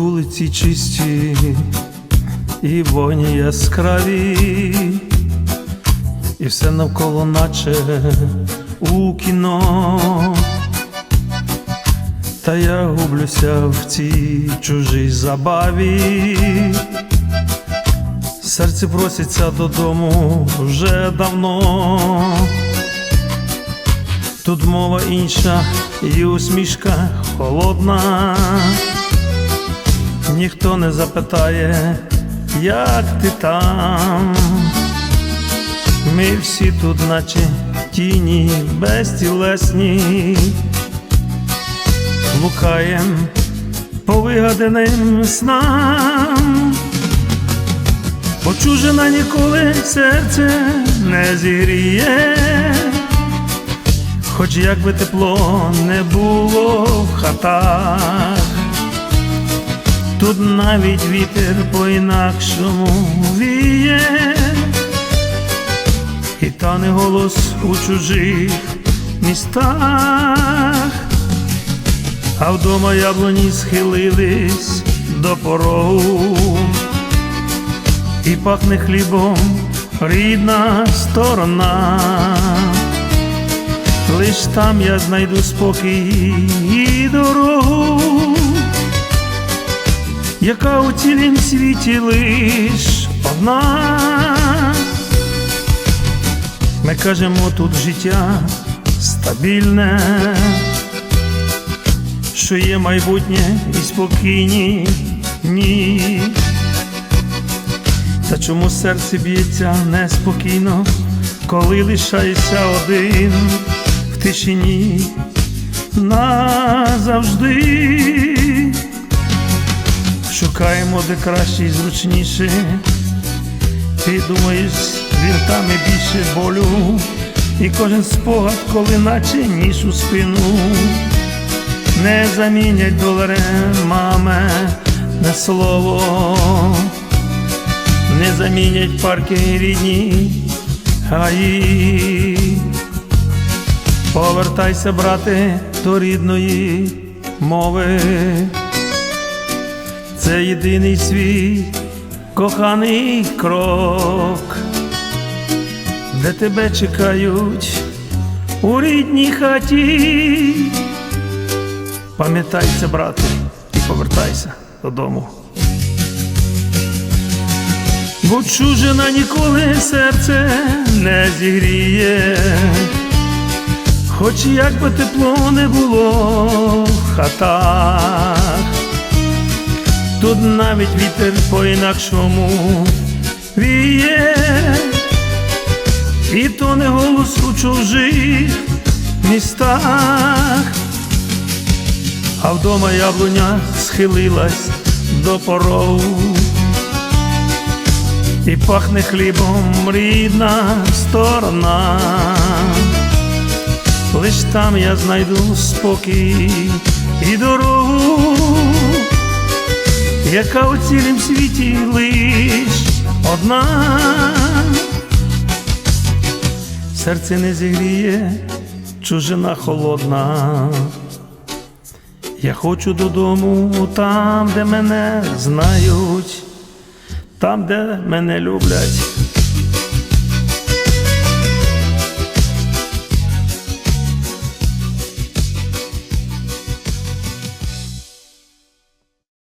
вулиці чисті і воні яскраві, і все навколо, наче у кіно. Та я гублюся в цій чужій забаві. Серце проситься додому вже давно. Тут мова інша і усмішка холодна. Ніхто не запитає, як ти там. Ми всі тут, наче тіні безтілесні, блукаєм по вигаданим снам. Почужена ніколи серце не зігріє, хоч як би тепло не було в хатах, тут навіть вітер по-інакшому віє, і тане голос у чужих містах, а вдома яблуні схилились до порогу. І пахне хлібом рідна сторона, лиш там я знайду спокій і дорогу, яка у цілім світі лиш одна. Ми кажемо тут життя стабільне, що є майбутнє і спокійні дні. Та чому серце б'ється неспокійно, коли лишаєшся один в тишині назавжди? Шукаємо де краще і зручніше, ти думаєш, віртами більше болю, і кожен спогад, коли наче ніж у спину, не замінять долари, маме, не слово не замінять парки рідні гаї. Повертайся, брате, до рідної мови. Це єдиний свій коханий крок, де тебе чекають у рідній хаті. Пам'ятай це, брате, і повертайся додому. Бо чужина ніколи серце не зігріє, хоч як би тепло не було в хатах, тут навіть вітер по-інакшому віє, і то не голос у чужих містах, а вдома яблуня схилилась до порогу. І пахне хлібом рідна сторона, лиш там я знайду спокій і дорогу, яка у цілім світі лиш одна, серце не зігріє, чужина холодна. Я хочу додому там, де мене знають там, де мене люблять